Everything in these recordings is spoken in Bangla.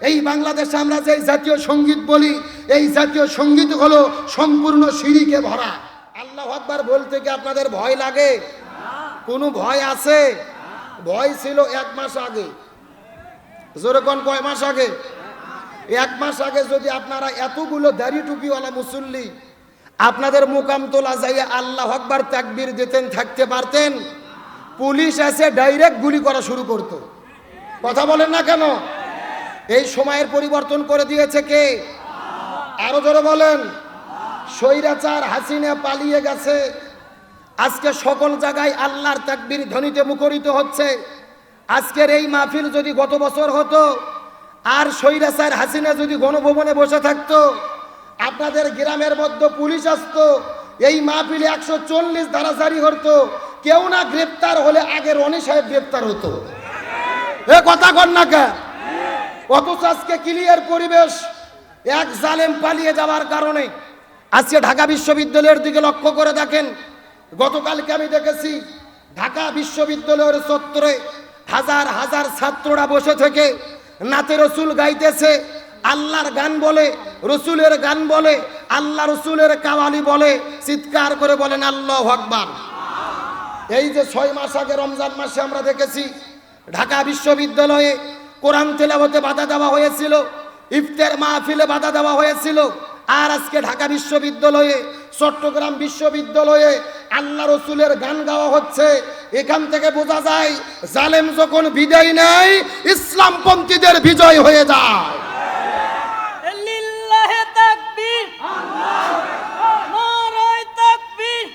এই বাংলাদেশে আমরা যে জাতীয় সংগীত বলি, এই জাতীয় সংগীত হলো সম্পূর্ণ সিঁড়িকে ভরা। আল্লাহ আকবার বলতে কি আপনাদের ভয় লাগে? কোনো ভয় আছে? ভয় ছিল এক মাস আগে। যেরকম কয় মাস আগে? এক মাস আগে যদি আপনারা এতগুলো দাড়ি টুপিওয়ালা মুসল্লি আপনাদের মোকাম তোলা যাইয়ে আল্লাহ আকবার তাকবীর দিতেন, থাকতে পারতেন, পুলিশ এসে ডাইরেক্ট গুলি করা শুরু করত। কথা বলেন না কেন? এই সময়ের পরিবর্তন করে দিয়েছে কে? আরও জোরে বলেন। স্বৈরাচার হাসিনা পালিয়ে গেছে। আজকে সকল জায়গায় আল্লাহর তাকবির ধ্বনিতে মুখরিত হচ্ছে। আজকের এই মাহফিল যদি গত বছর হতো, আর স্বৈরাচার হাসিনা যদি গণভবনে বসে থাকতো, আপনাদের গ্রামের মধ্যে পুলিশ আসতো, এই মাহফিলে একশো চল্লিশ ধারা জারি হতো, কেউ না গ্রেপ্তার হলে আগে রনি সাহেব গ্রেপ্তার হতো। এ কথা কর না কে অথচ আজকে ক্লিয়ার পরিবেশ, এক জালেম পালিয়ে যাওয়ার কারণে। আজকে ঢাকা বিশ্ববিদ্যালয়ের দিকে লক্ষ্য করে দেখেন, গতকালকে আমি দেখেছি, ঢাকা বিশ্ববিদ্যালয়ের চত্বরে হাজার হাজার ছাত্ররা বসে থেকে নাতে রসুল গাইতেছে, আল্লাহর গান বলে, রসুলের গান বলে, আল্লাহ রসুলের কাওয়ালি বলে, চিৎকার করে বলেন, আল্লাহ ভগবান এই যে ছয় মাস আগে রমজান মাসে আমরা দেখেছি, ঢাকা বিশ্ববিদ্যালয়ে কোরআন তেলাবতে বাধা দেওয়া হয়েছিল, ইফতার মাহফিলে বাধা দেওয়া হয়েছিল। আর আজকে ঢাকা বিশ্ববিদ্যালয়ে, চট্টগ্রাম বিশ্ববিদ্যালয়ে আল্লাহ রসুলের গান গাওয়া হচ্ছে। এখান থেকে বোঝা যায়, জালেম যখন বিজয় নেয়, ইসলামপন্থীদের বিজয় হয়ে যায় লিল্লাহে তাকবীর নারায়ে তাকবীর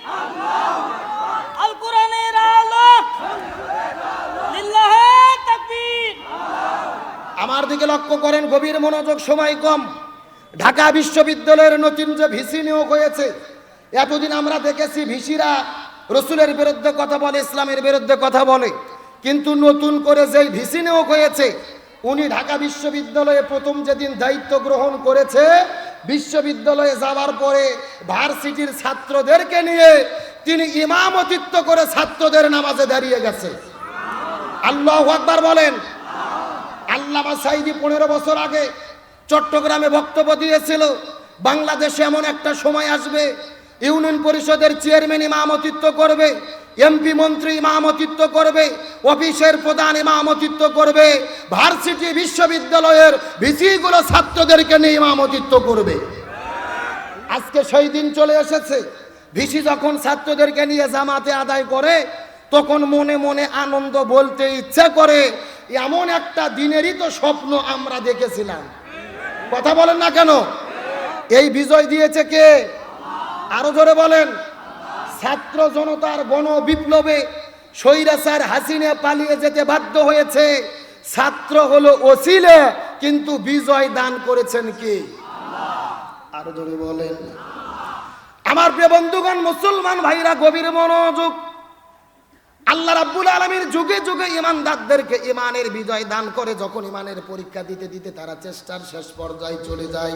আল কোরআনের আলো লিল্লাহে তাকবীর আমার দিকে লক্ষ্য করেন, গভীর মনোযোগ, সময় কম। ঢাকা বিশ্ববিদ্যালয়ের নতুন যে ভিসি নিয়োগ হয়েছে, এতদিন আমরা দেখেছি ভিসিরা রসুলের বিরুদ্ধে কথা বলে, ইসলামের বিরুদ্ধে কথা বলে। কিন্তু নতুন করে যেই ভিসি নিয়োগ হয়েছে, উনি ঢাকা বিশ্ববিদ্যালয়ে প্রথম যেদিন দায়িত্ব গ্রহণ করেছে, বিশ্ববিদ্যালয়ে যাওয়ার পরে ভার্সিটির ছাত্রদেরকে নিয়ে তিনি ইমামতিত্ব করে ছাত্রদের নামাজে দাঁড়িয়ে গেছে। আল্লাহ আকবার বলেন আল্লামা সাইদি পনেরো বছর আগে চট্টগ্রামে বক্তব্য দিয়েছিল, বাংলাদেশে এমন একটা সময় আসবে, ইউনিয়ন পরিষদের চেয়ারম্যান ইমামতিত্ব করবে, এমপি মন্ত্রী ইমামতিত্ব করবে, অফিসের প্রধান ইমামতিত্ব করবে, ভার্সিটি বিশ্ববিদ্যালয়ের ভিসিগুলো ছাত্রদেরকে নিয়ে ইমামতিত্ব করবে। আজকে সেই দিন চলে এসেছে, ভিসি যখন ছাত্রদেরকে নিয়ে জামাতে আদায় করে তখন মনে মনে আনন্দ বলতে ইচ্ছা করে, এমন একটা দিনেরই তো স্বপ্ন আমরা দেখেছিলাম। কথা বলেন না কেন? এই বিজয় দিয়েছে কে? আরও জোরে বলেন। ছাত্র জনতার গণ বিপ্লবে স্বৈরাচার হাসিনে পালিয়ে যেতে বাধ্য হয়েছে। ছাত্র হলো ওসিলে, কিন্তু বিজয় দান করেছেন কি? আরও জোরে বলেন। আমার প্রিয় বন্ধুগণ, মুসলমান ভাইরা, গভীর মনোযোগ আল্লাহ রাব্বুল আলমীর যুগে যুগে ইমানদারদেরকে ইমানের বিজয় দান করে, যখন ইমানের পরীক্ষা দিতে দিতে তারা চেষ্টার শেষ পর্যায়ে চলে যায়।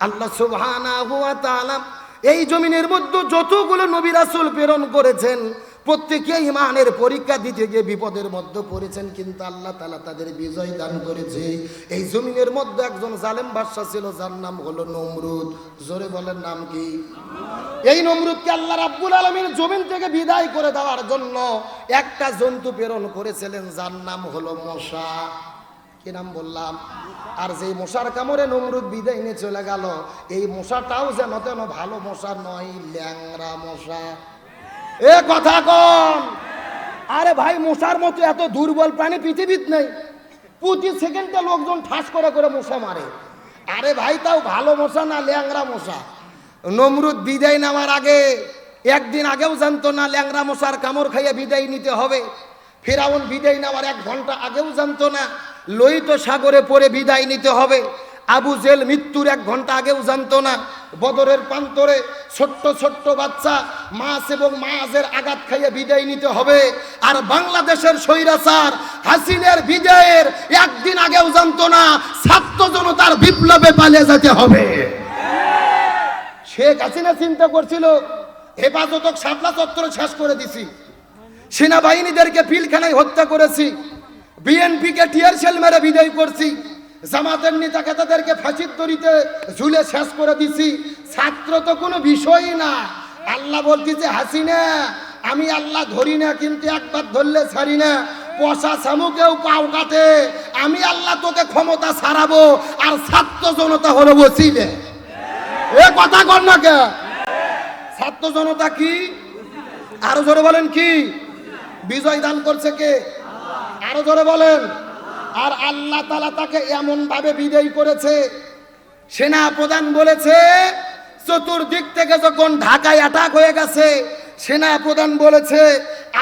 আল্লাহ সুবহানাহু ওয়া তাআলা এই জমিনের মধ্যে যতগুলো নবী রাসূল প্রেরণ করেছেন প্রত্যেকে ইমানের পরীক্ষা দিতে গিয়ে বিপদের মধ্যে পড়েছেন, কিন্তু আল্লাহ তালা তাদের বিজয় দান করেছে। এই জমিনের মধ্যে একজন জালেম বাদশা ছিল, যার নাম হলো নমরুদ। জোরে বলেন নাম কি? এই নমরুদকে আল্লাহ রাব্বুল আলমীর জমিন থেকে বিদায় করে দেওয়ার জন্য একটা জন্তু প্রেরণ করেছিলেন, যার নাম হলো মশা। কি নাম বললাম? আর যেই মশার কামড়ে নমরুদ বিদায় নিয়ে চলে গেল, এই মশাটাও যেন তেন ভালো মশা নয় ল্যাংরা মশা। এ কথা কন আরে ভাই, মশার মতো এত দুর্বল প্রাণী পৃথিবীত নেই। প্রতি সেকেন্ডে লোকজন ঠাস করে করে মশা মারে। আরে ভাই, তাও ভালো মশা না ল্যাংরা মশা? নমরুদ বিদায় নেওয়ার আগে, একদিন আগেও জানতো না ল্যাংরা মশার কামড় খাইয়ে বিদায় নিতে হবে। ফেরাউন বিদায় নেওয়ার এক ঘণ্টা আগেও জানতো না, লোহিত সাগরে পড়ে বিদায় নিতে হবে। আবু জেল মৃত্যুর এক ঘণ্টা আগেও জানতো না, বদরের প্রান্তরে ছোট্ট ছোট্ট বাচ্চা মাছ এবং মাছের আঘাত খাইয়ে বিদায় নিতে হবে। আর বাংলাদেশের স্বৈরাচার হাসিনের বিজয়ের একদিন আগেও জানতো না, ছাত্র জনতার বিপ্লবে পালিয়ে যেতে হবে। শেখ হাসিনা চিন্তা করছিল হেফাজতক শাপলা চত্বর শেষ করে দিছি। সেনাবাহিনীদেরকে পিলখানায় হত্যা করেছি। বিএনপিকে টিয়ার সেল মেরে বিদায় করছি। জামাতের নেতাকে তাদেরকে ফাঁসির দড়িতে ঝুলে শেষ করে দিছি। ছাত্র তো কোনো বিষয়ই না। আল্লাহ বলতেছে, হাসিনা, আমি আল্লাহ ধরি না, কিন্তু একবার ধরলে ছাড়ি না। পশা শামুকেও পাও কাটে। আমি আল্লাহ তোকে ক্ষমতা ছাড়াবো আর ছাত্র জনতা হলো বসিলে এ কথা কর না কে? ছাত্র জনতা কি? আরও জোরে বলেন কি? বিজয় দান করছে কে? আরও জোরে বলেন। আর আল্লাহ তালা তাকে এমন ভাবে বিদায়ী করেছে সেনা প্রধান বলেছে, চতুর্দিক থেকে যখন ঢাকায় অ্যাটাক হয়ে গেছে সেনা প্রধান বলেছে,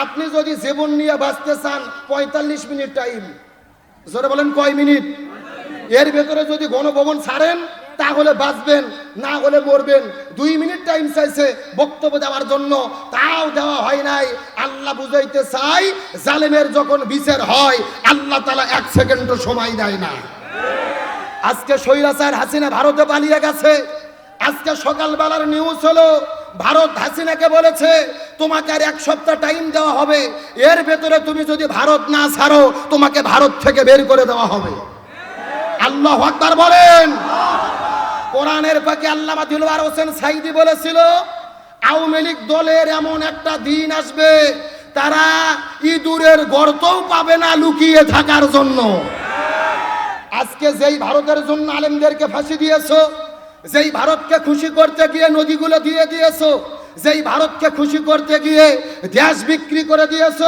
আপনি যদি জীবন নিয়ে বাঁচতে চান, পঁয়তাল্লিশ মিনিট টাইম জোরে বলেন কয় মিনিট? এর ভেতরে যদি গণভবন ছাড়েন তাহলে বাঁচবেন, না হলে মরবেন। দুই মিনিট টাইম চাইছে বক্তব্য দেওয়ার জন্য। তাও দেওয়া হয় নাই। আল্লাহ বুঝাইতে চাই, জালেমের যখন বিচার হয়, আল্লাহ তালা এক সেকেন্ডও সময় দেয় না। আজকে সৈরাচার হাসিনা ভারতে পালিয়ে গেছে। আজকে সকালবেলার নিউজ হলো, ভারত হাসিনাকে বলেছে, তোমাকে আর এক সপ্তাহ টাইম দেওয়া হবে। এর ভেতরে তুমি যদি ভারত না ছাড়ো, তোমাকে ভারত থেকে বের করে দেওয়া হবে। আল্লাহ আকবার বলেন। কোরআনের পাকে আল্লামা দিলওয়ার হোসেন সাইদি বলেছিল, আওয়ামী লীগ দলের এমন একটা দিন আসবে, তারা ইঁদুরের গর্তও পাবে না লুকিয়ে থাকার জন্য। আজকে যেই ভারতের জন্য আলেমদেরকে ফাঁসি দিয়েছ, যেই ভারতকে খুশি করতে গিয়ে নদীগুলো দিয়ে দিয়েছ, যেই ভারতকে খুশি করতে গিয়ে গ্যাস বিক্রি করে দিয়েছ,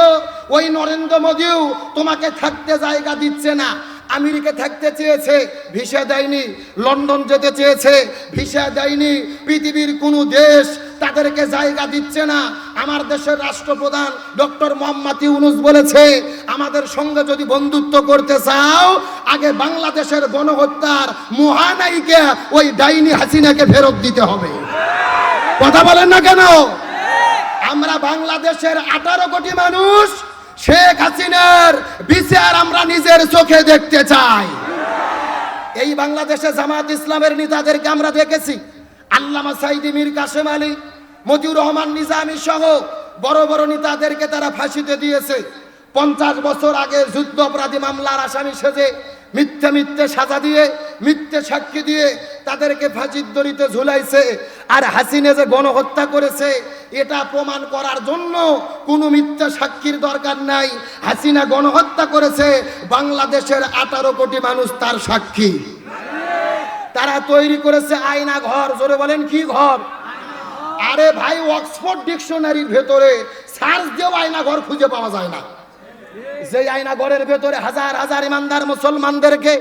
ওই নরেন্দ্র মোদীও তোমাকে থাকতে জায়গা দিচ্ছে না। আমেরিকা থাকতে চেয়েছে, ভিসা দেয়নি, লন্ডন যেতে চেয়েছে, ভিসা দেয়নি, পৃথিবীর কোনো দেশ তাদেরকে জায়গা দিচ্ছে না। আমার দেশের রাষ্ট্রপ্রধান ডক্টর মোহাম্মদ ইউনুস বলেছে, আমাদের সঙ্গে যদি বন্ধুত্ব করতে চাও, আগে বাংলাদেশের গণহত্যার মহানায়িকে ওই ডাইনি হাসিনাকে ফেরত দিতে হবে। কথা বলেন না কেন? আমরা বাংলাদেশের আঠারো কোটি মানুষ শেখ হাসিনার বিচার আমরা নিজের চোখে দেখতে চাই। এই বাংলাদেশে জামাত ইসলামের নেতাদেরকে আমরা দেখেছি। আল্লামা সাইদি মীর কাশেম আলী মজিউর রহমান নিজামী সহ বড় বড় নেতাদেরকে তারা ফাঁসিতে দিয়েছে। পঞ্চাশ বছর আগে যুদ্ধ অপরাধী মামলার আসামি সেজে মিথ্যে মিথ্যে সাজা দিয়ে, মিথ্যে সাক্ষী দিয়ে তাদেরকে ফাঁসির দড়িতে ঝুলাইছে। আর হাসিনে যে গণহত্যা করেছে, এটা প্রমাণ করার জন্য কোনো মিথ্যা সাক্ষীর দরকার নাই। হাসিনা গণহত্যা করেছে, বাংলাদেশের আঠারো কোটি মানুষ তার সাক্ষী। তারা তৈরি করেছে আয়না ঘর, জোরে বলেন কি ঘর? আরে ভাই, অক্সফোর্ড ডিকশনারির ভেতরে সার্চ দিয়েও আয়না ঘর খুঁজে পাওয়া যায় না। যে আয়না ঘরের ভেতরে হাজার হাজার ইমানদার মুসলমানদেরকে,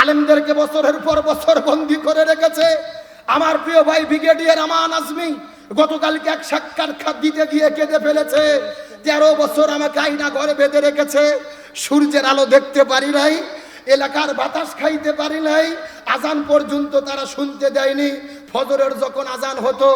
আলেমদেরকে বছরের পর বছর বন্দি করে রেখেছে। আমার প্রিয় ভাই ব্রিগেডিয়ার আমান আজমি গতকালকে এক সাক্ষাৎকার দিতে গিয়ে কেঁদে ফেলেছে। তেরো বছর আমাকে আয়না ঘরে বেঁধে রেখেছে। সূর্যের আলো দেখতে পারি নাই, এলাকার বাতাস খাইতে পারি নাই আজান পর্যন্ত তারা শুনতে দেয়নি। ফজরের যখন আজান হতো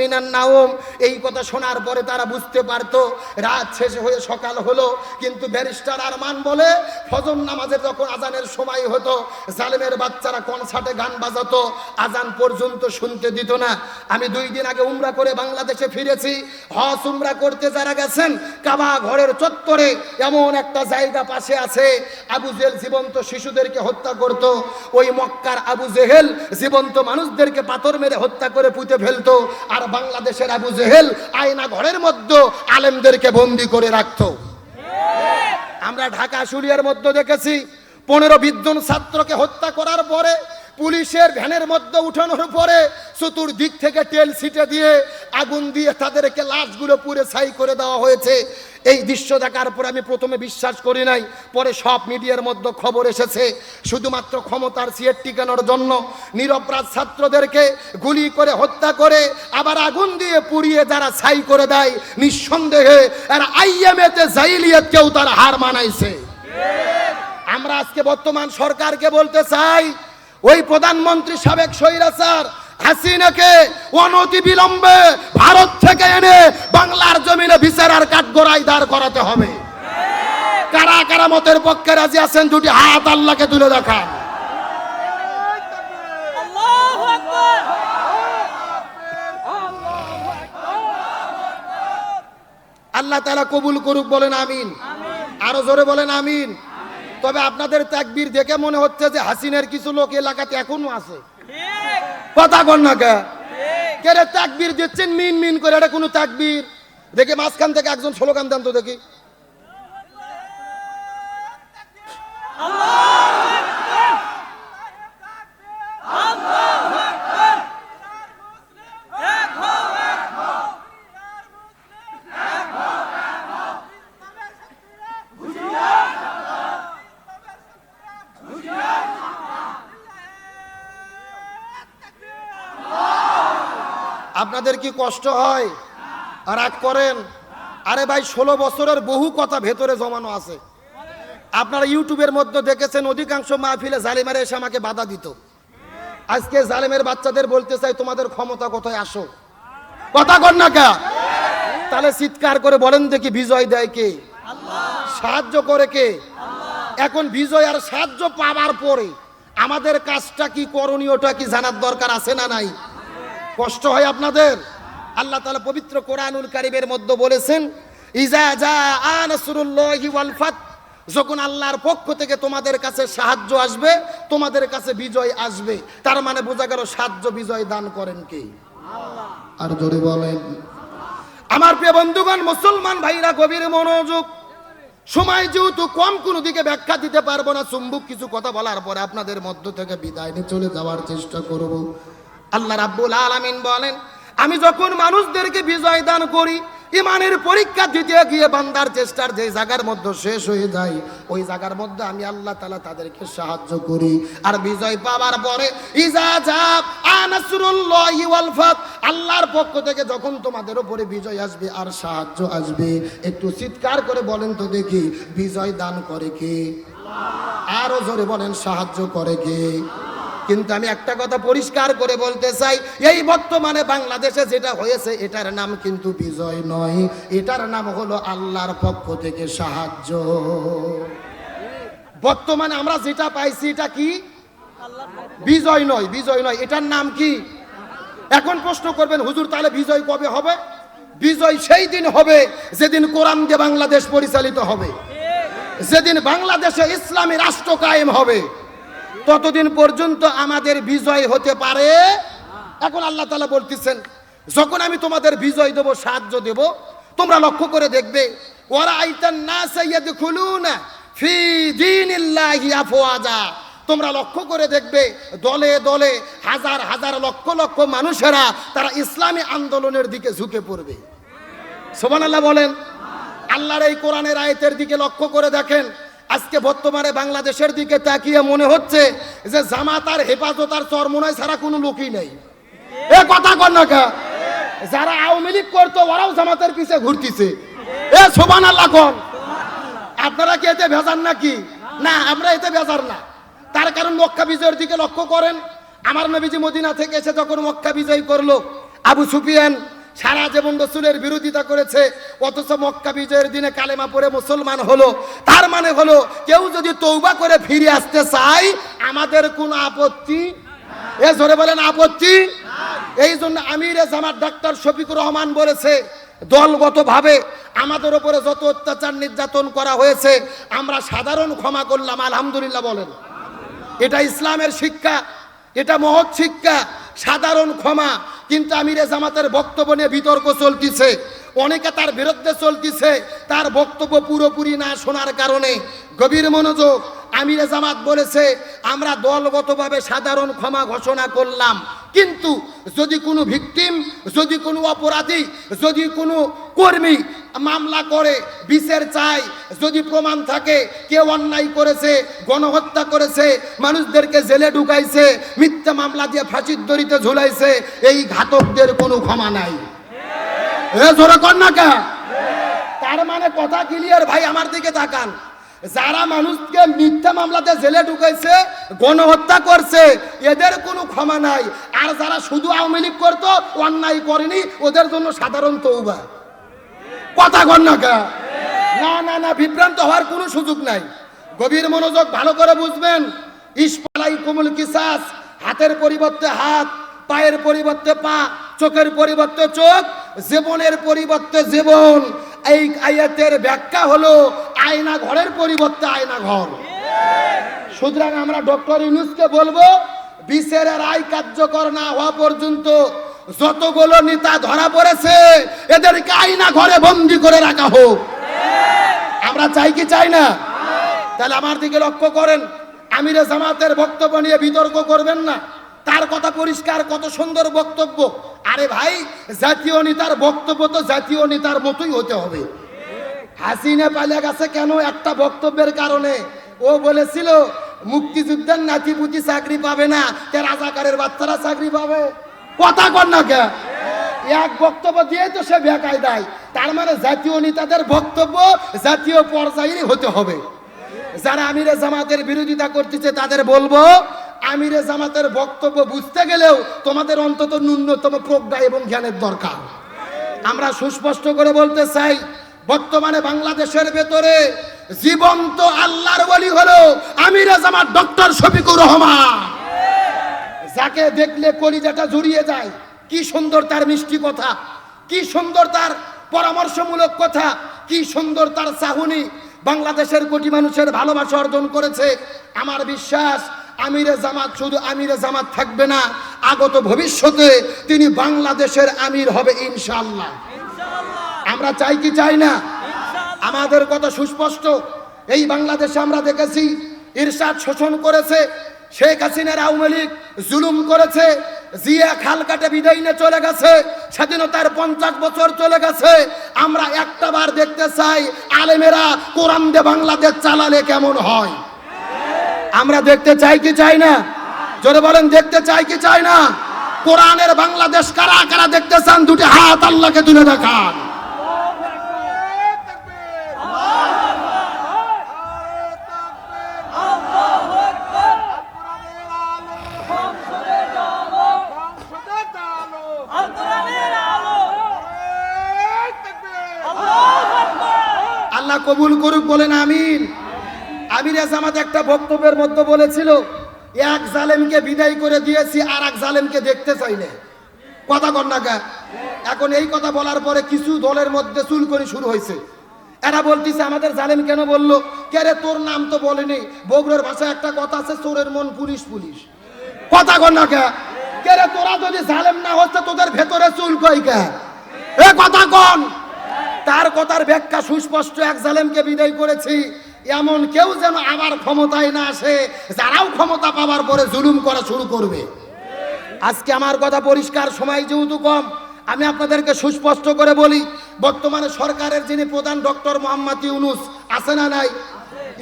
মিনান নাওম, এই কথা শোনার পরে তারা বুঝতে পারতো, রাত শেষ হয়ে সকাল হলো, কিন্তু ব্যারিস্টার আরমান বলে, ফজর নামাজের যখন আজানের সময় হতো, জালেমের বাচ্চারা কনসার্টে গান বাজাতো, আজান পর্যন্ত শুনতে দিত না। আমি দুই দিন আগে উমরা করে বাংলাদেশে ফিরেছি, হজ উমরা করতে যারা গেছেন, কাবা ঘরের চত্বরে এমন একটা জায়গা পাশে আছে, আবু জেহেল জীবন্ত শিশুদেরকে হত্যা করত ওই মক্কার আবু জেহেল জীবন্ত মানুষদেরকে পাথর মেরে হত্যা করে পুঁতে ফেলতো, আর বাংলাদেশের আবু জেহেল আয়না ঘরের মধ্যে আলেমদেরকে বন্দি করে রাখতো। আমরা ঢাকা শুলিয়ার মধ্যে দেখেছি, পনেরো বিদ্যুন ছাত্রকে হত্যা করার পরে পুলিশের ভ্যানের মধ্যে উঠানোর পরে চতুর্দিক থেকে তেল ছিটে দিয়ে আগুন দিয়ে তাদেরকে লাশগুলো পুড়ে ছাই করে দেওয়া হয়েছে। এই দৃশ্য দেখার পরে আমি প্রথমে বিশ্বাস করি নাই, পরে সব মিডিয়ার মধ্যে খবর এসেছে। শুধুমাত্র ক্ষমতার সিয়ের টিকানোর জন্য নিরপরাধ ছাত্রদেরকে গুলি করে হত্যা করে আবার আগুন দিয়ে পুড়িয়ে যারা ছাই করে দেয়, নিঃসন্দেহে আর আইএমএতে জাইলিয়াতকেও তারা হার মানাইছে। আমরা আজকে বর্তমান সরকারকে বলতে চাই ওই প্রধানমন্ত্রী সাবেক স্বৈরাচার হাসিনাকে অনতি বিলম্বে ভারত থেকে এনে বাংলার জমিনে বিচারার কাঠগড়ায় দাঁড় করাতে হবে। কারা কারা মতের পক্ষে রাজি আছেন দুটি হাত আল্লাহকে তুলে দেখান। আল্লাহ তালা কবুল করুক বলেন আমিন। আরও জোরে বলেন আমিন। তবে আপনাদের ত্যাগবীর দেখে মনে হচ্ছে যে হাসিনের কিছু লোক এলাকাতে এখনও আছে। কথা কর না কেরে ত্যাগবীর দিচ্ছেন মিন মিন করে? এটা কোনো ত্যাগবীর দেখে মাঝখান থেকে একজন স্লোগান দেন তো দেখি। আপনাদের কি কষ্ট হয়? রাগ করেন? আরে ভাই, ষোলো বছরের বহু কথা ভেতরে জমানো আছে। আপনারা ইউটিউবের মধ্যে দেখেছেন, অধিকাংশ মাহফিলে জালিমারে এসে আমাকে বাধা দিত। আজকে জালেমের বাচ্চাদের বলতে চাই, তোমাদের ক্ষমতা কোথায়? আসো। কথা কর না কা তাহলে চিৎকার করে বলেন দেখি, বিজয় দেয় কে? সাহায্য করে কে? এখন বিজয় আর সাহায্য পাওয়ার পরে আমাদের কাজটা কি করণীয়টা কি জানার দরকার আছে না নাই? কষ্ট হয় আপনাদের? আল্লাহ তালা পবিত্র কোরআনুল কারিমের মধ্যে বলেছেন ইজা যা আনসরুল্লাহি ওয়াল ফাত যখন আল্লাহর পক্ষ থেকে তোমাদের কাছে সাহায্য আসবে তোমাদের কাছে বিজয় আসবে। তার মানে বোঝা গেল সাহায্য বিজয় দান করেন কে? আর জোরে বলেন। আমার প্রিয় বন্ধুগণ মুসলমান ভাইরা গভীর মনোযোগ। সময় যেহেতু কম কোনো দিকে ব্যাখ্যা দিতে পারব না। চুম্বুক কিছু কথা বলার পরে আপনাদের মধ্য থেকে বিদায় নিয়ে চলে যাওয়ার চেষ্টা করব। আল্লাহ রাব্বুল আলামিন বলেন, আমি যখন মানুষদেরকে বিজয় দান করি ইমানের পরীক্ষা দিতে গিয়ে বান্দার চেষ্টার যে জায়গার মধ্যে শেষ হয়ে যায়, ওই জায়গার মধ্যে আমি আল্লাহ তালা তাদেরকে সাহায্য করি। আর বিজয় পাওয়ার পরে, ইজা জাব আনাসরুল্লাহি আল্লাহর পক্ষ থেকে যখন তোমাদের উপরে বিজয় আসবে, আর সাহায্য আসবে। একটু চিৎকার করে বলেন তো দেখি, বিজয় দান করে কে? আরও জোরে বলেন, সাহায্য করে কে? কিন্তু আমি একটা কথা পরিষ্কার করে বলতে চাই, এই বর্তমানে বাংলাদেশে যেটা হয়েছে, এটার নাম কিন্তু বিজয় নয়। এটার নাম হলো আল্লাহর পক্ষ থেকে সাহায্য। বর্তমানে আমরা যেটা পাইছি, এটা কি? বিজয় নয় বিজয় নয়। এটার নাম কি? এখন প্রশ্ন করবেন, হুজুর, তাহলে বিজয় কবে হবে? বিজয় সেই দিন হবে যেদিন কোরআন দিয়ে বাংলাদেশ পরিচালিত হবে। যেদিন বাংলাদেশে ইসলামী রাষ্ট্র কায়েম হবে। ততদিন পর্যন্ত আমাদের বিজয় হতে পারে। এখন আল্লাহ তালা বলতেছেন, যখন আমি তোমাদের বিজয় দেব, সাহায্য দেব, তোমরা লক্ষ্য করে দেখবে না খুলুন তোমরা লক্ষ্য করে দেখবে, দলে দলে হাজার হাজার লক্ষ লক্ষ মানুষেরা তারা ইসলামী আন্দোলনের দিকে ঝুঁকে পড়বে। সোমান আল্লাহ বলেন, আল্লাহর এই কোরআনের আয়তের দিকে লক্ষ্য করে দেখেন আজকে বর্তমানে বাংলাদেশের দিকে তাকিয়ে মনে হচ্ছে যে জামাত আর হেফাজত আর চরমোনায় ছাড়া কোনো লোকই নেই। এ কথা কর না কা? যারা আওয়ামী লীগ করতো, ওরাও জামাতের পিছে ঘুরতিছে। এ সোমান আল্লাহ কন। আপনারা কি এতে ভেজার নাকি? না, আমরা এতে ভেজার না। তার কারণ মক্কা বিজয়ের দিকে লক্ষ্য করেন। আমার নবীজি মদিনা থেকে এসে যখন মক্কা বিজয় করল, আবু সুফিয়ান সারা জীবন রসুলের বিরোধিতা করেছে, অথচ মক্কা বিজয়ের দিনে কালেমা পড়ে মুসলমান হলো। তার মানে হলো, কেউ যদি তৌবা করে ফিরে আসতে চায়, আমাদের কোনো আপত্তি এ জোরে বলেন, আপত্তি এই জন্য আমিরে জামাত ডাক্তার শফিকুর রহমান বলেছে, দলগতভাবে আমাদের উপরে যত অত্যাচার নির্যাতন করা হয়েছে, আমরা সাধারণ ক্ষমা করলাম, আলহামদুলিল্লাহ বলেন। এটা ইসলামের শিক্ষা, এটা মহৎ শিক্ষা সাধারণ ক্ষমা। কিন্তু আমিরে জামাতের বক্তব্য নিয়ে বিতর্ক চলতিছে। অনেকে তার বিরুদ্ধে চলতিছে। তার বক্তব্য পুরোপুরি না শোনার কারণে গভীর মনোযোগ আমিরে জামাত বলেছে, আমরা দলগতভাবে সাধারণ ক্ষমা ঘোষণা করলাম। কিন্তু যদি কোনো ভিকটিম, যদি কোনো অপরাধী, যদি কোনো কর্মী মামলা করে, বিচার চায়, যদি প্রমাণ থাকে, কেউ অন্যায় করেছে, গণহত্যা করেছে, মানুষদেরকে জেলে ঢুকাইছে, মিথ্যা মামলা দিয়ে ফাঁসির দড়িতে ঝুলাইছে, এই ঘাতকদের কোনো ক্ষমা নাই। এ কর না তার মানে কথা ক্লিয়ার ভাই, আমার দিকে তাকান। যারা মানুষকে মিথ্যা মামলাতে জেলে ঢুকাইছে, গণহত্যা করছে, এদের কোনো ক্ষমা নাই। আর যারা শুধু আওয়ামী লীগ করতো, অন্যায় করেনি, ওদের জন্য সাধারণ তৌবা কথা কর না কে? না না না, বিভ্রান্ত হওয়ার কোনো সুযোগ নাই। গভীর মনোযোগ ভালো করে বুঝবেন। ইস্পালাই কোমল কিসাস, হাতের পরিবর্তে হাত, পায়ের পরিবর্তে পা, চোখের পরিবর্তে চোখ, জীবনের পরিবর্তে জীবন। এই আয়াতের ব্যাখ্যা হলো আয়না ঘরের পরিবর্তে আয়না ঘর। সুতরাং আমরা ডক্টর ইউনুসকে বলব বিচারের রায় কার্যকর না হওয়া পর্যন্ত যতগুলো নেতা ধরা পড়েছে, এদেরকে আইনা ঘরে বন্দি করে রাখা হোক। আমরা চাই কি চাই না? তাহলে আমার দিকে লক্ষ্য করেন, আমিরে জামাতের বক্তব্য নিয়ে বিতর্ক করবেন না। তার কথা পরিষ্কার, কত সুন্দর বক্তব্য। আরে ভাই, জাতীয় নেতার বক্তব্য তো জাতীয় নেতার মতোই হতে হবে। হাসিনা পালিয়ে গেছে কেন একটা বক্তব্যের কারণে? ও বলেছিল, মুক্তিযুদ্ধের নাতি নাতিপুতি চাকরি পাবে না রাজাকারের বাচ্চারা চাকরি পাবে। কথা কর না কে? এক বক্তব্য দিয়ে তো সে বেকায় দেয় তার মানে জাতীয় নেতাদের বক্তব্য জাতীয় পর্যায়েরই হতে হবে। যারা আমিরে জামাতের বিরোধিতা করতেছে, তাদের বলব আমিরে জামাতের বক্তব্য বুঝতে গেলেও তোমাদের অন্তত ন্যূনতম প্রজ্ঞা এবং জ্ঞানের দরকার। আমরা সুস্পষ্ট করে বলতে চাই, বর্তমানে বাংলাদেশের ভেতরে জীবন্ত আল্লাহর বলি হলো আমিরে জামাত ডক্টর শফিকুর রহমান। যাকে দেখলে কলিজাটা জড়িয়ে যায়, কি সুন্দর তার মিষ্টি কথা, কি সুন্দর তার পরামর্শমূলক কথা, কি সুন্দর তার চাহুনি। বাংলাদেশের কোটি মানুষের ভালোবাসা অর্জন করেছে। আমার বিশ্বাস আমিরে জামাত শুধু আমিরে জামাত থাকবে না, আগত ভবিষ্যতে তিনি বাংলাদেশের আমির হবে ইনশাল্লাহ আমরা চাই কি চাই না? আমাদের কথা সুস্পষ্ট। এই বাংলাদেশে আমরা দেখেছি, ইরশাদ শোষণ করেছে, শেখ হাসিনার আওয়ামী লীগ জুলুম করেছে, জিয়া খাল কাটে বিদায় নিয়ে চলে গেছে, স্বাধীনতার পঞ্চাশ বছর চলে গেছে। আমরা একটা বার দেখতে চাই, আলেমেরা কোরআন দে বাংলাদেশ চালালে কেমন হয়? আমরা দেখতে চাই কি চাই না? জোরে বলেন, দেখতে চাই কি চাই না? কোরআনের বাংলাদেশ কারা কারা দেখতে চান? দুটি হাত আল্লাহকে তুলে দেখান। আল্লাহু কবুল করুক, বলেন আমিন। আমির জামাত একটা বক্তব্যের মধ্যে বলেছিল, এক জালেমকে বিদায় করে দিয়েছি আর এক জালেমকে দেখতে চাইলে কথা কর গা। এখন এই কথা বলার পরে কিছু দলের মধ্যে চুল চুলকনি শুরু হয়েছে। এরা বলতেছে, আমাদের জালেম কেন বলল? কে রে, তোর নাম তো বলেনি। বগুড়ার ভাষায় একটা কথা আছে, চোরের মন পুলিশ পুলিশ। কথা কর না কে কে রে, তোরা যদি জালেম না হচ্ছে তোদের ভেতরে চুল কই কে? এ কথা কন। তার কথার ব্যাখ্যা সুস্পষ্ট, এক জালেমকে বিদায় করেছি এমন কেউ যেন আবার ক্ষমতায় না আসে, যারাও ক্ষমতা পাওয়ার পরে জুলুম করা শুরু করবে। আজকে আমার কথা পরিষ্কার, সময় যেহেতু কম, আমি আপনাদেরকে সুস্পষ্ট করে বলি, বর্তমানে সরকারের যিনি প্রধান ডক্টর মোহাম্মদ ইউনুস, আছে না নাই?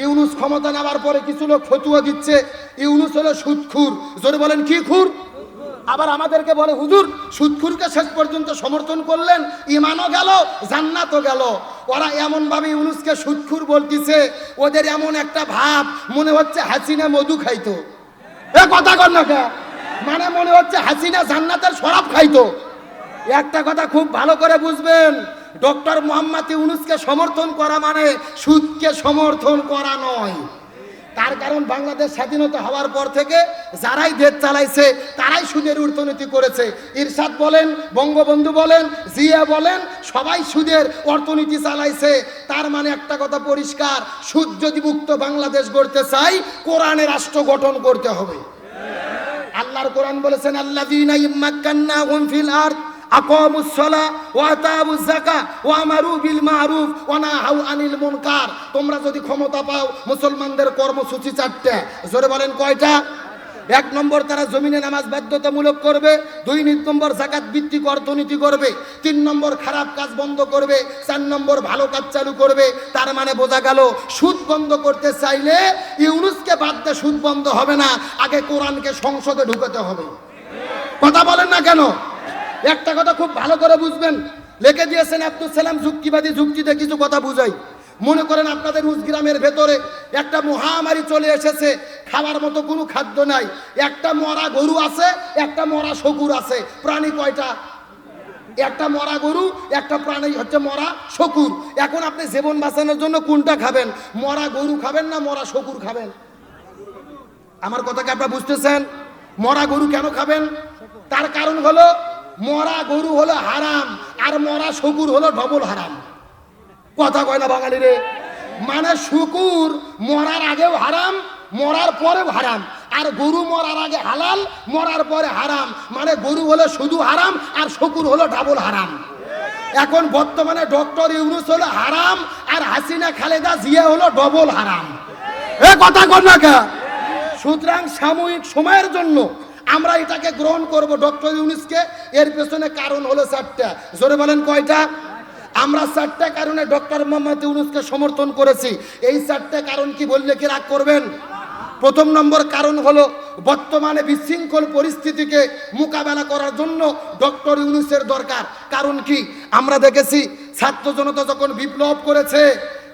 ইউনুস ক্ষমতা নেওয়ার পরে কিছু লোক ফতুয়া দিচ্ছে। ইউনুস হলো সুদখুর জোরে বলেন, কি খুর? আবার আমাদেরকে বলে, হুজুর সুদখুরকে শেষ পর্যন্ত সমর্থন করলেন, ইমানও গেল, জান্নাতও গেল। ওরা এমন ভাবে ইউনুসকে সুদখুর বলতিছে, ওদের এমন একটা ভাব, মনে হচ্ছে হাসিনা মধু খাইতো। এ কথা কর না? মানে মনে হচ্ছে হাসিনা জান্নাতের শরাব খাইতো। একটা কথা খুব ভালো করে বুঝবেন, ডক্টর মোহাম্মদ ইউনুসকে সমর্থন করা মানে সুদকে সমর্থন করা নয়। তার কারণ বাংলাদেশ স্বাধীনতা হওয়ার পর থেকে যারাই দেশ চালাইছে, তারাই সুদের অর্থনীতি করেছে। ইরশাদ বলেন, বঙ্গবন্ধু বলেন, জিয়া বলেন, সবাই সুদের অর্থনীতি চালাইছে। তার মানে একটা কথা পরিষ্কার, সুদ যদি মুক্ত বাংলাদেশ গড়তে চাই, কোরআনে রাষ্ট্র গঠন করতে হবে। আল্লাহর কোরআন বলেছেন ইম্মাক্কান্নাহুম ফিল আরদ। আনিল মুনকার। তোমরা যদি ক্ষমতা পাও, মুসলমানদের কর্মসূচি চারটে। জোরে বলেন কয়টা? এক নম্বর, তারা জমিনে নামাজ বাধ্যতামূলক করবে। দুই নম্বর জাকাত ভিত্তিক অর্থনীতি করবে। তিন নম্বর, খারাপ কাজ বন্ধ করবে। চার নম্বর, ভালো কাজ চালু করবে। তার মানে বোঝা গেল, সুদ বন্ধ করতে চাইলে ইউনুসকে বাদ দিয়ে সুদ বন্ধ হবে না। আগে কোরআনকে সংসদে ঢুকাতে হবে। কথা বলেন না কেন? একটা কথা খুব ভালো করে বুঝবেন। লিখে দিয়েছেন আব্দুল সালাম যুক্তিবাদী যুক্তিতে কিছু কথা বুঝাই। মনে করেন আপনাদের উজগ্রামের ভেতরে একটা মহামারী চলে এসেছে, খাবার মতো কোনো খাদ্য নাই। একটা মরা গরু আছে, একটা মরা শকুর আছে। প্রাণী কয়টা? একটা মরা গরু, একটা প্রাণী হচ্ছে মরা শকুর। এখন আপনি জীবন বাঁচানোর জন্য কোনটা খাবেন? মরা গরু খাবেন না মরা শকুর খাবেন? আমার কথাকে আপনারা বুঝতেছেন? মরা গরু কেন খাবেন? তার কারণ হলো মরা গরু হলো হারাম, আর মরা শকুর হলো ডবল হারাম। কথা কয় না বাঙালি রে? মানে শুকুর মরার আগেও হারাম, মরার পরেও হারাম, আর গরু মরার আগে হালাল, মরার পরে হারাম। মানে গরু হলো শুধু হারাম, আর শুকুর হলো ডাবল হারাম। এখন বর্তমানে ডক্টর ইউনুস হলো হারাম, আর হাসিনা, খালেদা জিয়া হলো ডবল হারাম। এ কথা কর না সুতরাং সাময়িক সময়ের জন্য আমরা এটাকে গ্রহণ করব ডক্টর ইউনুসকে, এর পেছনে কারণ হলো চারটা। জোরে বলেন কয়টা? আমরা চারটা কারণে ডক্টর মোহাম্মদ ইউনুসকে সমর্থন করেছি। এই চারটা কারণ কি বললে কি রাগ করবেন? প্রথম নম্বর কারণ হলো বর্তমানে বিশৃঙ্খল পরিস্থিতিকে মোকাবেলা করার জন্য ডক্টর ইউনুসের দরকার। কারণ কি? আমরা দেখেছি ছাত্র জনতা যখন বিপ্লব করেছে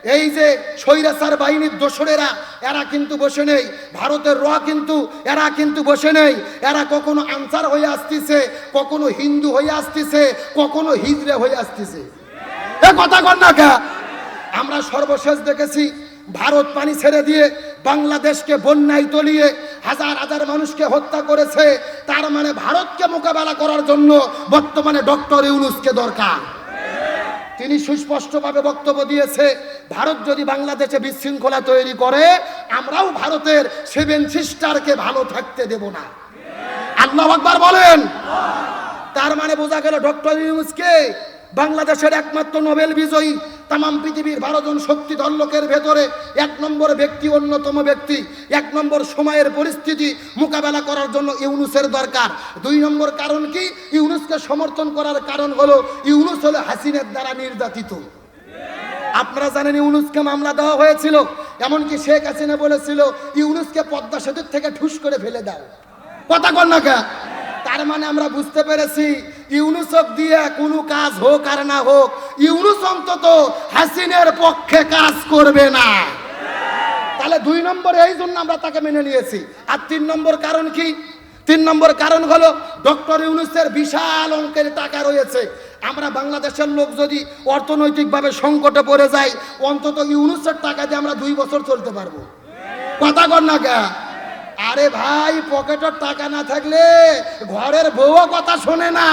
এই যে স্বৈরাচার বাহিনীর দোসরেরা, এরা কিন্তু বসে নেই। ভারতের র কিন্তু, এরা কিন্তু বসে নেই। এরা কখনো আনসার হয়ে আসতেছে, কখনো হিন্দু হয়ে আসতেছে, কখনো হিজড়ে হয়ে আসতেছে। এ কথা কর না কা? আমরা সর্বশেষ দেখেছি, ভারত পানি ছেড়ে দিয়ে বাংলাদেশকে বন্যায় তলিয়ে হাজার হাজার মানুষকে হত্যা করেছে। তার মানে ভারতকে মোকাবেলা করার জন্য বর্তমানে ডক্টর ইউনুসকে দরকার। তিনি সুস্পষ্টভাবে বক্তব্য দিয়েছে, ভারত যদি বাংলাদেশে বিশৃঙ্খলা তৈরি করে, আমরাও ভারতের সেভেন সিস্টারকে ভালো থাকতে দেব না। আল্লাহ আকবার বলেন। তার মানে বোঝা গেল ডক্টর ইউনুসকে বাংলাদেশের একমাত্র নোবেল বিজয়ী, তামাম পৃথিবীর বারো জন শক্তি লোকের ভেতরে এক নম্বর ব্যক্তি অন্যতম ব্যক্তি। এক নম্বর সময়ের পরিস্থিতি মোকাবেলা করার জন্য ইউনুসের দরকার। দুই নম্বর কারণ কি? ইউনুসকে সমর্থন করার কারণ হলো, ইউনুস হলো হাসিনের দ্বারা নির্যাতিত। আপনারা জানেন ইউনুসকে মামলা দেওয়া হয়েছিল, এমনকি শেখ হাসিনা বলেছিল, ইউনুসকে পদ্মা সেতুর থেকে ঠুস করে ফেলে দাও। কথা কর না কে? তার মানে আমরা বুঝতে পেরেছি ইউনুসক দিয়ে কোনো কাজ হোক আর না হোক, ইউনুস অন্তত হাসিনের পক্ষে কাজ করবে না। তাহলে দুই নম্বর এই জন্য আমরা তাকে মেনে নিয়েছি। আর তিন নম্বর কারণ কি? তিন নম্বর কারণ হলো, ডক্টর ইউনুসের বিশাল অঙ্কের টাকা রয়েছে। আমরা বাংলাদেশের লোক যদি অর্থনৈতিকভাবে সংকটে পড়ে যাই অন্তত ইউনুসের টাকা দিয়ে আমরা দুই বছর চলতে পারব। কথা কর না কে? আরে ভাই পকেটের টাকা না থাকলে ঘরের বউও কথা শোনে না।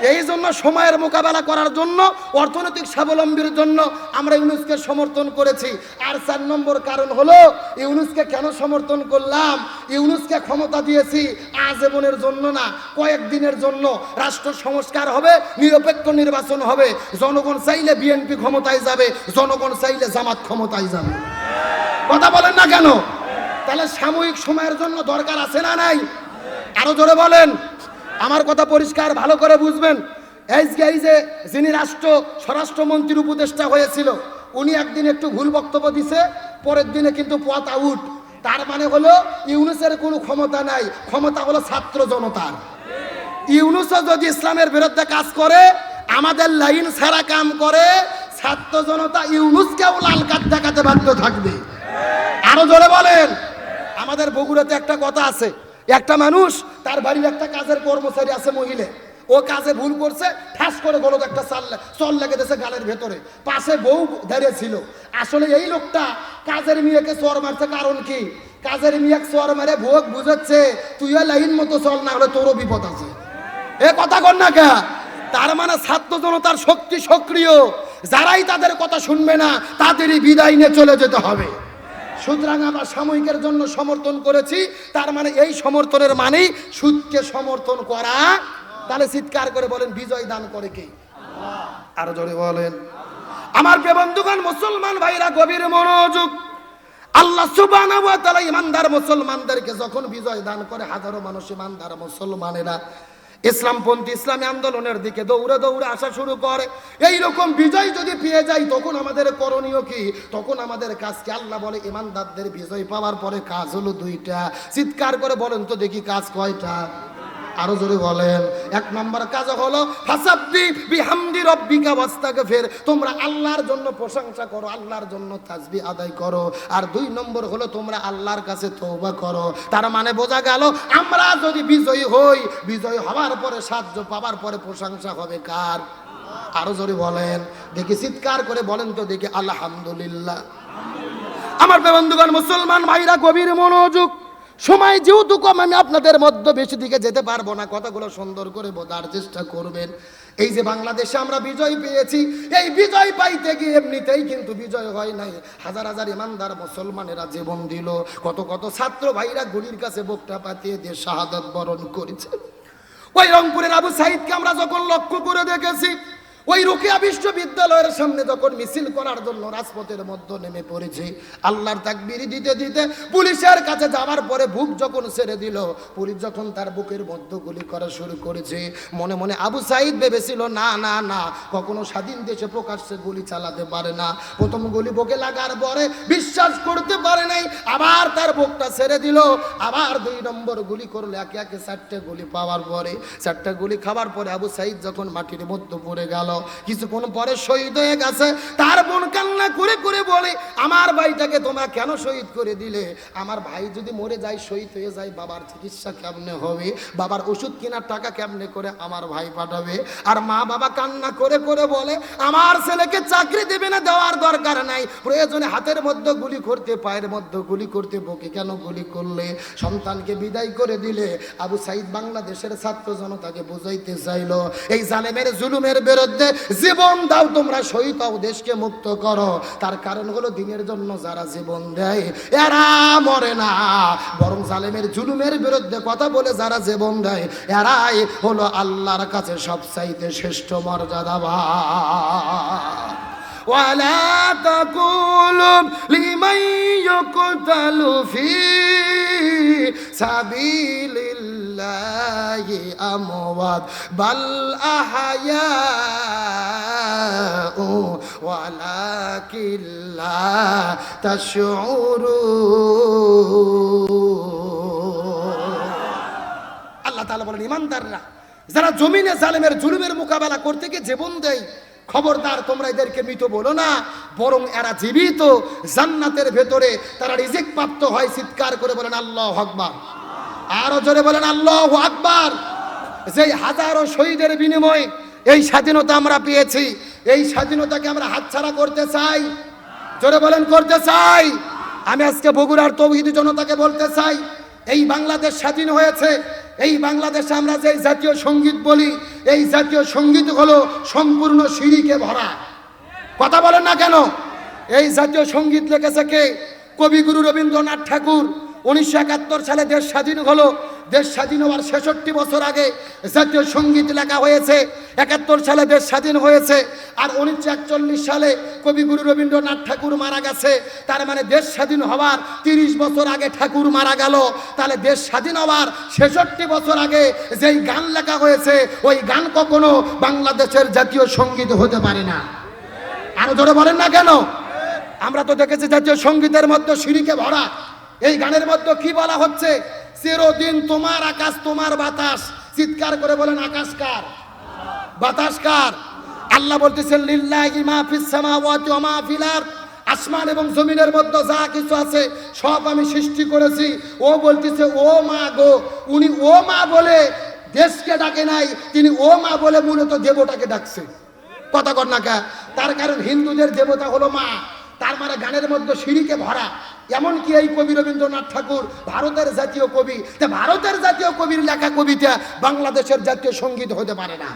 এই জন্য সময়ের মোকাবেলা করার জন্য, অর্থনৈতিক স্বাবলম্বীর জন্য আমরা ইউনুসকে সমর্থন করেছি। আর চার নম্বর কারণ হলো, ইউনুসকে কেন সমর্থন করলাম? ইউনুসকে ক্ষমতা দিয়েছি আজীবনের জন্য না, কয়েকদিনের জন্য। রাষ্ট্র সংস্কার হবে, নিরপেক্ষ নির্বাচন হবে। জনগণ চাইলে বিএনপি ক্ষমতায় যাবে, জনগণ চাইলে জামাত ক্ষমতায় যাবে। কথা বলেন না কেন? তাহলে সাময়িক সময়ের জন্য দরকার আছে না নাই? আরও জোরে বলেন। আমার কথা পরিষ্কার, ভালো করে বুঝবেন। এই যে যিনি রাষ্ট্র, স্বরাষ্ট্রমন্ত্রীর উপদেষ্টা হয়েছিল, উনি একদিন একটু ভুল বক্তব্য দিছে, পরের দিনে কিন্তু পথ আউট। তার মানে হলো, ইউনুসের কোনো ক্ষমতা নাই। ক্ষমতা হলো ছাত্র জনতার। ইউনুসও যদি ইসলামের বিরুদ্ধে কাজ করে, আমাদের লাইন ছাড়া কাম করে, ছাত্র জনতা ইউনুসকেও লাল কার্ড দেখাতে বাধ্য থাকবে। আরও জোরে বলেন। আমাদের বগুড়াতে একটা কথা আছে। একটা মানুষ, তার বাড়ির একটা কাজের কর্মচারী আছে মহিলা। ও কাজে ভুল করছে, ঠাস করে গলত একটা চাল চল লেগে দিয়েছে গালের ভেতরে। পাশে বউ দাঁড়িয়ে ছিল। আসলে এই লোকটা কাজের মেয়েকে চর মারছে কারণ কি? কাজের মেয়ে চর মারে ভোগ বুঝাচ্ছে, তুইও লাইন মতো চল, না হলে তোরও বিপদ আছে। এ কথা কর না কে? তার মানে ছাত্র জনতার শক্তি সক্রিয়। যারাই তাদের কথা শুনবে না, তাদেরই বিদায় নিয়ে চলে যেতে হবে। সুতরাং আমরা সাময়িকের জন্য সমর্থন করেছি, তার মানে এই সমর্থনের মানেই সুদকে সমর্থন করা। তাহলে চিৎকার করে বলেন, বিজয় দান করে কে? আরও জোরে বলেন। আমার প্রিয় বন্ধুগণ, মুসলমান ভাইরা, গভীর মনোযোগ। আল্লাহ তাআলা ইমানদার মুসলমানদেরকে যখন বিজয় দান করে, হাজারো মানুষ ইমানদার মুসলমানেরা ইসলামপন্থী ইসলামী আন্দোলনের দিকে দৌড়ে দৌড়ে আসা শুরু করে। এই রকম বিজয় যদি পেয়ে যাই তখন আমাদের করণীয় কি? তখন আমাদের কাজ কি? আল্লাহ বলে, ইমানদারদের বিজয় পাওয়ার পরে কাজ হলো দুইটা। চিৎকার করে বলেন তো দেখি কাজ কয়টা? আরও জোরে বলেন। এক নম্বর কাজ হলো, ফাসাব্বি বিহামদি রব্বিকা ওয়াস্তাগফির। তোমরা আল্লাহর জন্য প্রশংসা করো, আল্লাহর জন্য তাসবি আদায় করো। আর দুই নম্বর হলো, তোমরা আল্লাহর কাছে তওবা করো। তার মানে বোঝা গেল, আমরা যদি বিজয়ী হই, বিজয় হওয়ার পরে সাহায্য পাওয়ার পরে প্রশংসা হবে কার? আরও জোরে বলেন। দেখি চিৎকার করে বলেন তো, দেখি আলহামদুলিল্লাহ। আমার বন্ধুগণ, মুসলমান ভাইরা, গভীর মনোযোগ সময় যেহেতু কম, আমি আপনাদের মধ্যে বেশি দিকে যেতে পারব না। কথাগুলো সুন্দর করে বোঝার চেষ্টা করবেন। এই যে বাংলাদেশে আমরা বিজয় পেয়েছি, এই বিজয় পাইতে গিয়ে এমনিতেই কিন্তু বিজয় হয় নাই। হাজার হাজার ইমানদার মুসলমানেরা জীবন দিল। কত কত ছাত্র ভাইরা গুলির কাছে বোকটা পাতিয়ে দিয়ে শাহাদত বরণ করেছে। ওই রংপুরের আবু সাহিদকে আমরা যখন লক্ষ্য করে দেখেছি ওই রুকিয়া বিশ্ববিদ্যালয়ের সামনে যখন মিছিল করার জন্য রাজপথের মধ্যে নেমে পড়েছে, আল্লাহর তাকবির দিতে দিতে পুলিশের কাছে যাওয়ার পরে বুক যখন ছেড়ে দিল, পুলিশ যখন তার বুকের মধ্যে গুলি করা শুরু করেছে, মনে মনে আবু সাইদ ভেবেছিল, না না না, কখনো স্বাধীন দেশে প্রকাশ্যে গুলি চালাতে পারে না। প্রথম গুলি বুকে লাগার পরে বিশ্বাস করতে পারে নাই, আবার তার বুকটা ছেড়ে দিল, আবার দুই নম্বর গুলি করল, একে একে চারটে গুলি পাওয়ার পরে, চারটে গুলি খাওয়ার পরে আবু সাইদ যখন মাটির মধ্যে পড়ে গেল কিছুক্ষণ পরে শহীদ হয়ে গেছে। তার বোন কান্না করে করে বলে, আমার ভাইটাকে তোমরা কেন শহীদ করে দিলে? আমার ভাই যদি মরে যায়, শহীদ হয়ে যায়, বাবার চিকিৎসা কেমনে হবে? বাবার ওষুধ কেনার টাকা কেমনে করে আমার ভাই পাঠাবে? আর মা বাবা কান্না করে করে বলে, আমার ছেলেকে চাকরি দেবে না, দেওয়ার দরকার নাই। প্রয়োজনে হাতের মধ্যে গুলি করতে, পায়ের মধ্যে গুলি করতে বকে কেন গুলি করলে? সন্তানকে বিদায় করে দিলে। আবু সাইদ বাংলাদেশের ছাত্র জনতাকে বুঝাইতে চাইলো, এই জালেমের জুলুমের বিরুদ্ধে জীবন দাও, তোমরা শহীদ হও, দেশকে মুক্ত করো। তার কারণ হলো দিনের জন্য যারা জীবন দেয়, এরা মরে না। বরং জালেমের জুলুমের বিরুদ্ধে কথা বলে যারা জীবন দেয়, এরাই হলো আল্লাহর কাছে সবচাইতে শ্রেষ্ঠ মর্যাদাবান ولا تقولوا لمن يقتل في سبيل الله أموات بل أحياء ولكن لا تشعرون আল্লাহ তাআলা বলেন ইমানদাররা যারা জমিনে জালেমের জুলুমের মোকাবেলা করতে গিয়ে জীবন দেয় খবরদার, তোমরা এদেরকে মৃত বলো না। বরং এরা জীবিত, জান্নাতের ভেতরে তারা রিজিক প্রাপ্ত হয়, চিৎকার করে বলেন, আল্লাহ আকবার। আরও জোরে বলেন, আল্লাহ আকবার। যেই হাজারো শহীদের বিনিময়ে এই স্বাধীনতা আমরা পেয়েছি, এই স্বাধীনতাকে আমরা হাতছাড়া করতে চাই। জোরে বলেন, করতে চাই। আমি আজকে বগুড়ার তৌহিদি জনতাকে বলতে চাই এই বাংলাদেশ স্বাধীন হয়েছে। এই বাংলাদেশে আমরা যে জাতীয় সংগীত বলি, এই জাতীয় সংগীত হলো সম্পূর্ণ সিঁড়িকে ভরা। কথা বলেন না কেন? এই জাতীয় সংগীত লেখেছে কে? কবিগুরু রবীন্দ্রনাথ ঠাকুর। উনিশশো একাত্তর সালে দেশ স্বাধীন হলো। দেশ স্বাধীন হওয়ার ছেষট্টি বছর আগে জাতীয় সংগীত লেখা হয়েছে। একাত্তর সালে দেশ স্বাধীন হয়েছে। আর উনিশশো একচল্লিশ সালে কবিগুরু রবীন্দ্রনাথ ঠাকুর মারা গেছে। তার মানে দেশ স্বাধীন হওয়ার তিরিশ বছর আগে ঠাকুর মারা গেল। তাহলে দেশ স্বাধীন হওয়ার ছেষট্টি বছর আগে যেই গান লেখা হয়েছে, ওই গান কখনো বাংলাদেশের জাতীয় সংগীত হতে পারে না। আরও ধরে বলেন না কেন? আমরা তো দেখেছি জাতীয় সঙ্গীতের মধ্যে সিঁড়িকে ভরা। এই গানের মধ্যে কি বলা হচ্ছে? চিরদিন তোমার আকাশ, তোমার বাতাস। চিৎকার করে বলেন, আকাশ কার? বাতাস কার? আল্লাহ বলতেছেন, লিল্লাহি মা ফিস সামাওয়াতি ওয়া মা ফিল আরদ। আসমান এবং জমিনের মধ্যে যা কিছু আছে, সব আমি সৃষ্টি করেছি। ও বলতেছে, ও মা গো। উনি, ও মা বলে দেশকে ডাকে নাই, তিনি ও মা বলে মূলত দেবতাকে ডাকছে। কথা কর না তার কারণ হিন্দুদের দেবতা হলো মা। তার মানে গানের মধ্যে সিঁড়িকে ভরা। এমনকি এই কবি রবীন্দ্রনাথ ঠাকুর? ভারতের জাতীয় কবি। তা ভারতের জাতীয় কবির লেখা কবিতা বাংলাদেশের জাতীয় সংগীত হতে পারে না।